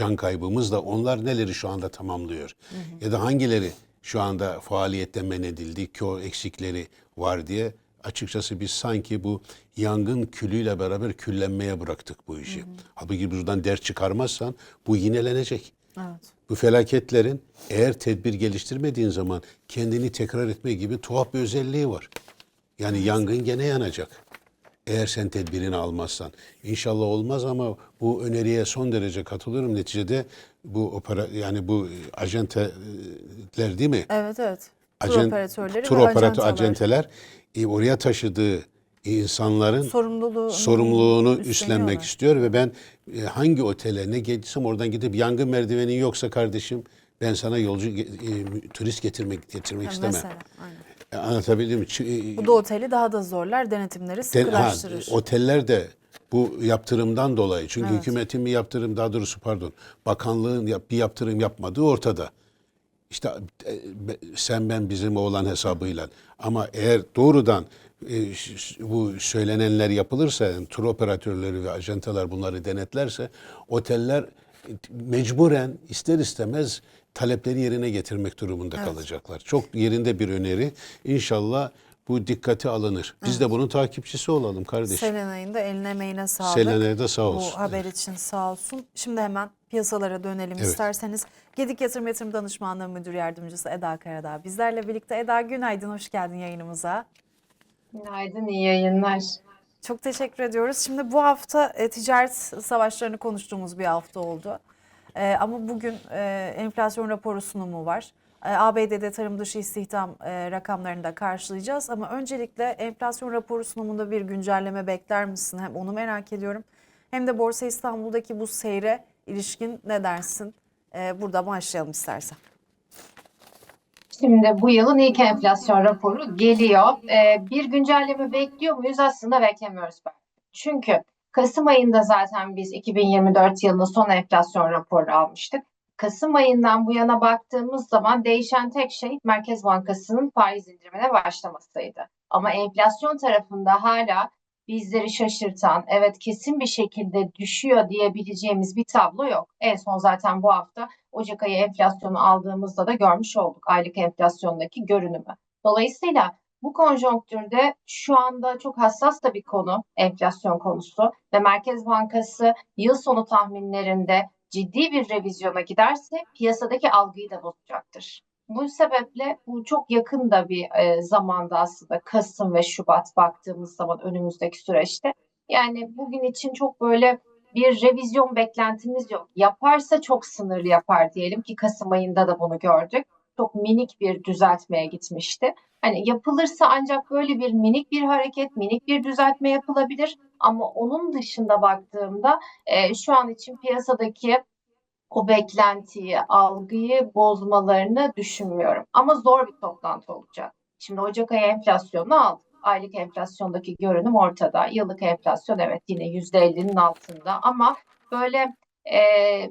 can kaybımız da onlar neleri şu anda tamamlıyor? Ya da hangileri şu anda faaliyetten men edildi ki o eksikleri var diye açıkçası biz sanki bu yangın külüyle beraber küllenmeye bıraktık bu işi. Halbuki buradan ders çıkarmazsan bu yinelenecek. Evet. Bu felaketlerin eğer tedbir geliştirmediğin zaman kendini tekrar etme gibi tuhaf bir özelliği var. Yani yangın gene yanacak. Eğer sen tedbirini almazsan. İnşallah olmaz ama bu öneriye son derece katılıyorum. Neticede bu opera yani bu acenteler değil mi? Evet evet. Tur Ajen- operatörleri tur operatör acenteler e, oraya taşıdığı insanların sorumluluğunu, sorumluluğunu üstlenmek istiyor ve ben e, hangi otele ne geçsem oradan gidip yangın merdivenin yoksa kardeşim ben sana yolcu e, turist getirmek getirmek Yani istemem. Mesela, aynen. E, Anlatabildim mi? Ç- e, Bu da oteli daha da zorlar, denetimleri den- ha, sıkılaştırır. oteller de bu yaptırımdan dolayı çünkü hükümetin bir yaptırım daha doğrusu pardon bakanlığın yap- bir yaptırım yapmadığı ortada. İşte e, be- sen ben bizim oğlan hesabıyla ama eğer doğrudan e, ş- ş- bu söylenenler yapılırsa yani tur operatörleri ve ajantalar bunları denetlerse oteller e, mecburen ister istemez talepleri yerine getirmek durumunda kalacaklar. Çok yerinde bir öneri. İnşallah bu dikkate alınır. Biz de bunun takipçisi olalım kardeşim. Selenay'ın da eline emeğine sağlık. Selenay'a da sağ olsun. Bu haber için sağ olsun. Şimdi hemen piyasalara dönelim Evet. isterseniz. Gedik Yatırım Yatırım Danışmanlığı Müdür Yardımcısı Eda Karadağ bizlerle birlikte. Eda günaydın, hoş geldin yayınımıza. Günaydın, iyi yayınlar. Çok teşekkür ediyoruz. Şimdi bu hafta e, ticaret savaşlarını konuştuğumuz bir hafta oldu. E, ama bugün e, enflasyon raporu sunumu var. E, ABD'de tarım dışı istihdam e, rakamlarını da karşılayacağız. Ama öncelikle enflasyon raporu sunumunda bir güncelleme bekler misin? Hem onu merak ediyorum. Hem de Borsa İstanbul'daki bu seyre ilişkin ne dersin? E, burada başlayalım istersen. Şimdi bu yılın ilk enflasyon raporu geliyor. Ee, bir güncelleme bekliyor muyuz? Aslında beklemiyoruz. Çünkü Kasım ayında zaten biz 2024 yılının son enflasyon raporu almıştık. Kasım ayından bu yana baktığımız zaman değişen tek şey Merkez Bankası'nın faiz indirimine başlamasıydı. Ama enflasyon tarafında hala bizleri şaşırtan, evet kesin bir şekilde düşüyor diyebileceğimiz bir tablo yok. En son zaten bu hafta Ocak ayı enflasyonu aldığımızda da görmüş olduk aylık enflasyondaki görünümü. Dolayısıyla bu konjonktürde şu anda çok hassas da bir konu enflasyon konusu ve Merkez Bankası yıl sonu tahminlerinde ciddi bir revizyona giderse piyasadaki algıyı da bozacaktır. Bu sebeple bu çok yakın da bir e, zamanda aslında Kasım ve Şubat baktığımız zaman önümüzdeki süreçte. Yani bugün için çok böyle bir revizyon beklentimiz yok. Yaparsa çok sınırlı yapar diyelim ki Kasım ayında da bunu gördük. Çok minik bir düzeltmeye gitmişti. Hani yapılırsa ancak böyle bir minik bir hareket, minik bir düzeltme yapılabilir. Ama onun dışında baktığımda e, şu an için piyasadaki o beklentiyi, algıyı bozmalarını düşünmüyorum. Ama zor bir toplantı olacak. Şimdi Ocak ayı enflasyonu aldık. Aylık enflasyondaki görünüm ortada. Yıllık enflasyon evet yine %50'nin altında ama böyle e,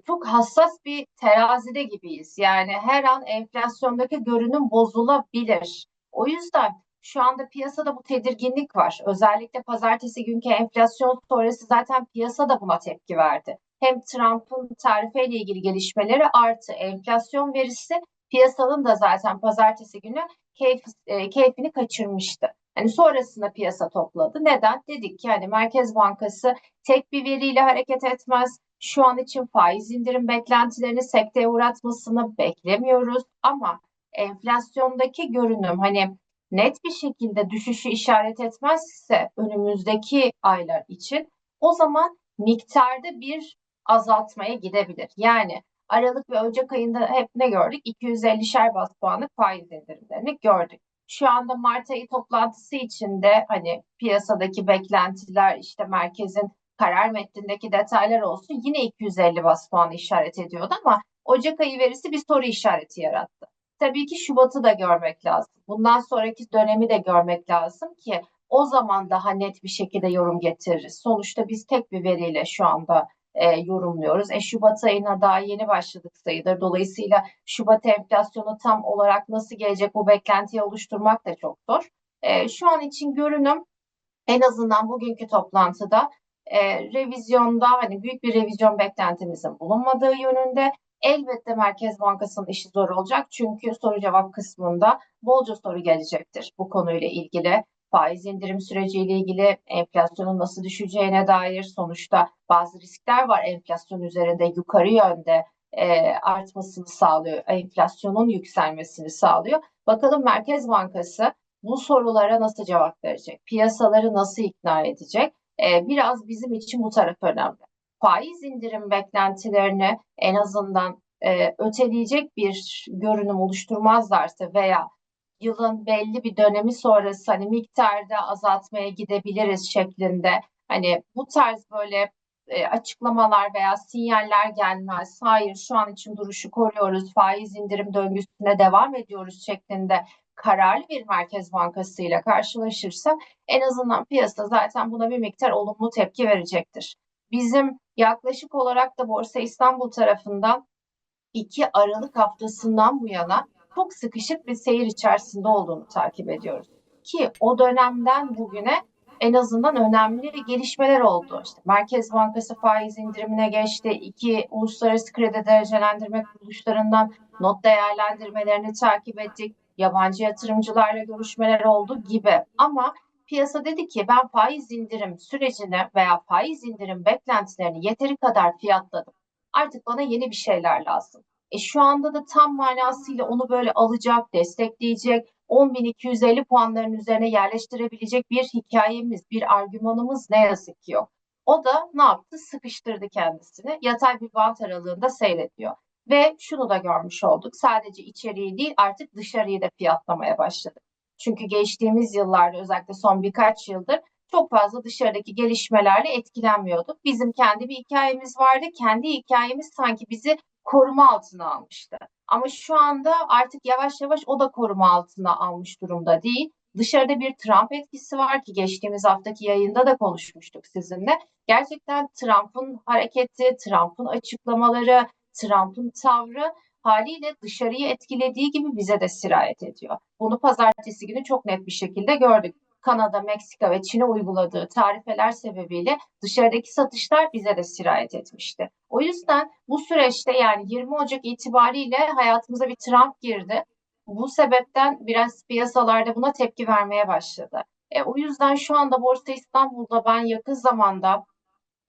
çok hassas bir terazide gibiyiz. Yani her an enflasyondaki görünüm bozulabilir. O yüzden şu anda piyasada bu tedirginlik var. Özellikle pazartesi günkü enflasyon sonrası zaten piyasa da buna tepki verdi. Hem Trump'ın tarifeyle ilgili gelişmeleri artı enflasyon verisi piyasanın da zaten pazartesi günü keyif, e, keyfini kaçırmıştı. Hani sonrasında piyasa topladı. Neden? Dedik ki hani Merkez Bankası tek bir veriyle hareket etmez. Şu an için faiz indirim beklentilerini sekteye uğratmasını beklemiyoruz ama enflasyondaki görünüm hani net bir şekilde düşüşü işaret etmezse önümüzdeki aylar için o zaman miktarda bir azaltmaya gidebilir. Yani Aralık ve Ocak ayında hep ne gördük? 250'şer bas puanlık faiz indirimlerini gördük. Şu anda Mart ayı toplantısı içinde hani piyasadaki beklentiler işte merkezin karar metnindeki detaylar olsun yine 250 bas puanı işaret ediyordu ama Ocak ayı verisi bir soru işareti yarattı. Tabii ki Şubat'ı da görmek lazım. Bundan sonraki dönemi de görmek lazım ki o zaman daha net bir şekilde yorum getiririz. Sonuçta biz tek bir veriyle şu anda e, yorumluyoruz. E, Şubat ayına daha yeni başladık sayılır. Dolayısıyla Şubat enflasyonu tam olarak nasıl gelecek bu beklentiyi oluşturmak da çok zor. E, şu an için görünüm en azından bugünkü toplantıda e, revizyonda hani büyük bir revizyon beklentimizin bulunmadığı yönünde. Elbette Merkez Bankası'nın işi zor olacak çünkü soru cevap kısmında bolca soru gelecektir bu konuyla ilgili. Faiz indirim süreciyle ilgili enflasyonun nasıl düşeceğine dair sonuçta bazı riskler var enflasyon üzerinde yukarı yönde e, artmasını sağlıyor, enflasyonun yükselmesini sağlıyor. Bakalım Merkez Bankası bu sorulara nasıl cevap verecek? Piyasaları nasıl ikna edecek? Ee, biraz bizim için bu taraf önemli. Faiz indirim beklentilerini en azından e, öteleyecek bir görünüm oluşturmazlarsa veya yılın belli bir dönemi sonrası hani miktarda azaltmaya gidebiliriz şeklinde hani bu tarz böyle e, açıklamalar veya sinyaller gelmez. Hayır şu an için duruşu koruyoruz, faiz indirim döngüsüne devam ediyoruz şeklinde kararlı bir Merkez Bankası ile karşılaşırsa en azından piyasa zaten buna bir miktar olumlu tepki verecektir. Bizim yaklaşık olarak da Borsa İstanbul tarafından 2 Aralık haftasından bu yana çok sıkışık bir seyir içerisinde olduğunu takip ediyoruz. Ki o dönemden bugüne en azından önemli gelişmeler oldu. İşte Merkez Bankası faiz indirimine geçti. İki uluslararası kredi derecelendirme kuruluşlarından not değerlendirmelerini takip ettik. Yabancı yatırımcılarla görüşmeler oldu gibi. Ama piyasa dedi ki ben faiz indirim sürecini veya faiz indirim beklentilerini yeteri kadar fiyatladım. Artık bana yeni bir şeyler lazım. E şu anda da tam manasıyla onu böyle alacak, destekleyecek, 10.250 puanların üzerine yerleştirebilecek bir hikayemiz, bir argümanımız ne yazık ki yok. O da ne yaptı? Sıkıştırdı kendisini. Yatay bir bant aralığında seyrediyor. Ve şunu da görmüş olduk. Sadece içeriği değil artık dışarıyı da fiyatlamaya başladı. Çünkü geçtiğimiz yıllarda özellikle son birkaç yıldır çok fazla dışarıdaki gelişmelerle etkilenmiyorduk. Bizim kendi bir hikayemiz vardı. Kendi hikayemiz sanki bizi koruma altına almıştı. Ama şu anda artık yavaş yavaş o da koruma altına almış durumda değil. Dışarıda bir Trump etkisi var ki geçtiğimiz haftaki yayında da konuşmuştuk sizinle. Gerçekten Trump'ın hareketi, Trump'ın açıklamaları, Trump'ın tavrı haliyle dışarıyı etkilediği gibi bize de sirayet ediyor. Bunu pazartesi günü çok net bir şekilde gördük. Kanada, Meksika ve Çin'e uyguladığı tarifeler sebebiyle dışarıdaki satışlar bize de sirayet etmişti. O yüzden bu süreçte yani 20 Ocak itibariyle hayatımıza bir Trump girdi. Bu sebepten biraz piyasalarda buna tepki vermeye başladı. E, o yüzden şu anda Borsa İstanbul'da ben yakın zamanda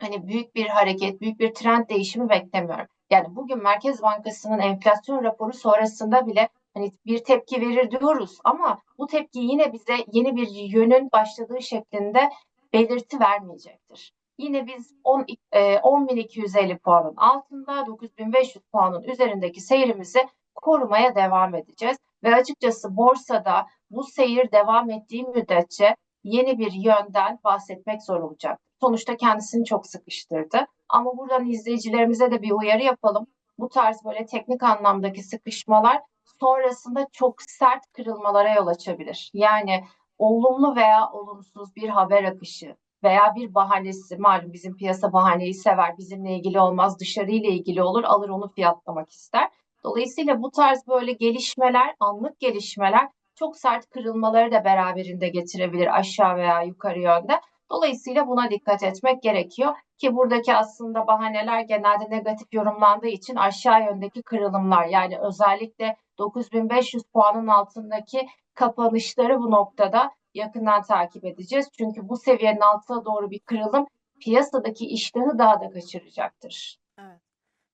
hani büyük bir hareket, büyük bir trend değişimi beklemiyorum. Yani bugün Merkez Bankası'nın enflasyon raporu sonrasında bile hani bir tepki verir diyoruz ama bu tepki yine bize yeni bir yönün başladığı şeklinde belirti vermeyecektir. Yine biz 10, e, 10.250 puanın altında 9.500 puanın üzerindeki seyrimizi korumaya devam edeceğiz. Ve açıkçası borsada bu seyir devam ettiği müddetçe yeni bir yönden bahsetmek zor olacak. Sonuçta kendisini çok sıkıştırdı. Ama buradan izleyicilerimize de bir uyarı yapalım. Bu tarz böyle teknik anlamdaki sıkışmalar sonrasında çok sert kırılmalara yol açabilir. Yani olumlu veya olumsuz bir haber akışı veya bir bahanesi, malum bizim piyasa bahaneyi sever, bizimle ilgili olmaz, dışarıyla ilgili olur, alır onu fiyatlamak ister. Dolayısıyla bu tarz böyle gelişmeler, anlık gelişmeler çok sert kırılmaları da beraberinde getirebilir aşağı veya yukarı yönde. Dolayısıyla buna dikkat etmek gerekiyor ki buradaki aslında bahaneler genelde negatif yorumlandığı için aşağı yöndeki kırılımlar yani özellikle 9500 puanın altındaki kapanışları bu noktada yakından takip edeceğiz. Çünkü bu seviyenin altına doğru bir kırılım piyasadaki iştahı daha da kaçıracaktır. Evet.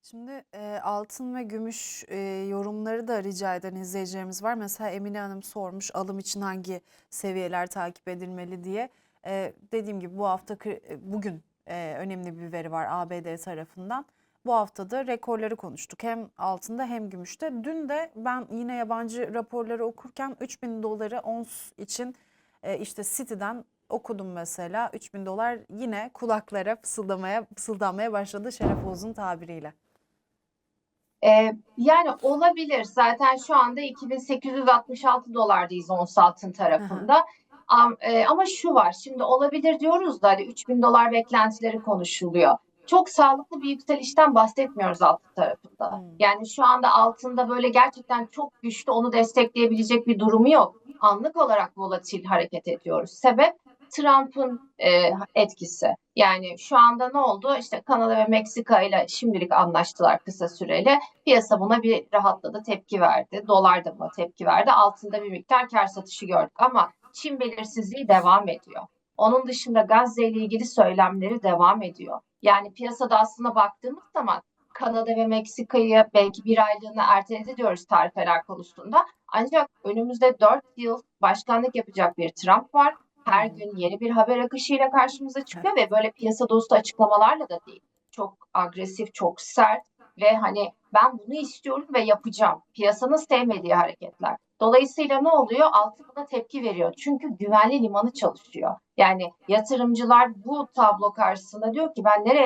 Şimdi e, altın ve gümüş e, yorumları da rica eden izleyicilerimiz var. Mesela Emine Hanım sormuş alım için hangi seviyeler takip edilmeli diye. E, dediğim gibi bu hafta e, bugün e, önemli bir veri var ABD tarafından. Bu haftada rekorları konuştuk hem altında hem gümüşte. Dün de ben yine yabancı raporları okurken 3000 doları ons için e, işte City'den okudum mesela 3000 dolar yine kulaklara fısıldamaya fısıldanmaya başladı Şeref Oğuz'un tabiriyle. Ee, yani olabilir. Zaten şu anda 2866 dolardayız ons altın tarafında. Am- e, ama şu var. Şimdi olabilir diyoruz da hani 3000 dolar beklentileri konuşuluyor. Çok sağlıklı bir yükselişten bahsetmiyoruz altın tarafında. Hmm. Yani şu anda altında böyle gerçekten çok güçlü onu destekleyebilecek bir durumu yok. Anlık olarak volatil hareket ediyoruz. Sebep Trump'ın e, etkisi. Yani şu anda ne oldu? İşte Kanada ve Meksika ile şimdilik anlaştılar kısa süreli. Piyasa buna bir rahatladı, tepki verdi. Dolar da buna tepki verdi. Altında bir miktar kar satışı gördük ama Çin belirsizliği devam ediyor. Onun dışında Gazze ile ilgili söylemleri devam ediyor. Yani piyasada aslında baktığımız zaman Kanada ve Meksika'yı belki bir aylığına erteledi diyoruz tarifeler konusunda. Ancak önümüzde 4 yıl başkanlık yapacak bir Trump var. Her gün yeni bir haber akışıyla karşımıza çıkıyor ve böyle piyasa dostu açıklamalarla da değil. Çok agresif, çok sert ve hani ben bunu istiyorum ve yapacağım. Piyasanın sevmediği hareketler. Dolayısıyla ne oluyor? Altı buna tepki veriyor. Çünkü güvenli limanı çalışıyor. Yani yatırımcılar bu tablo karşısında diyor ki ben nereye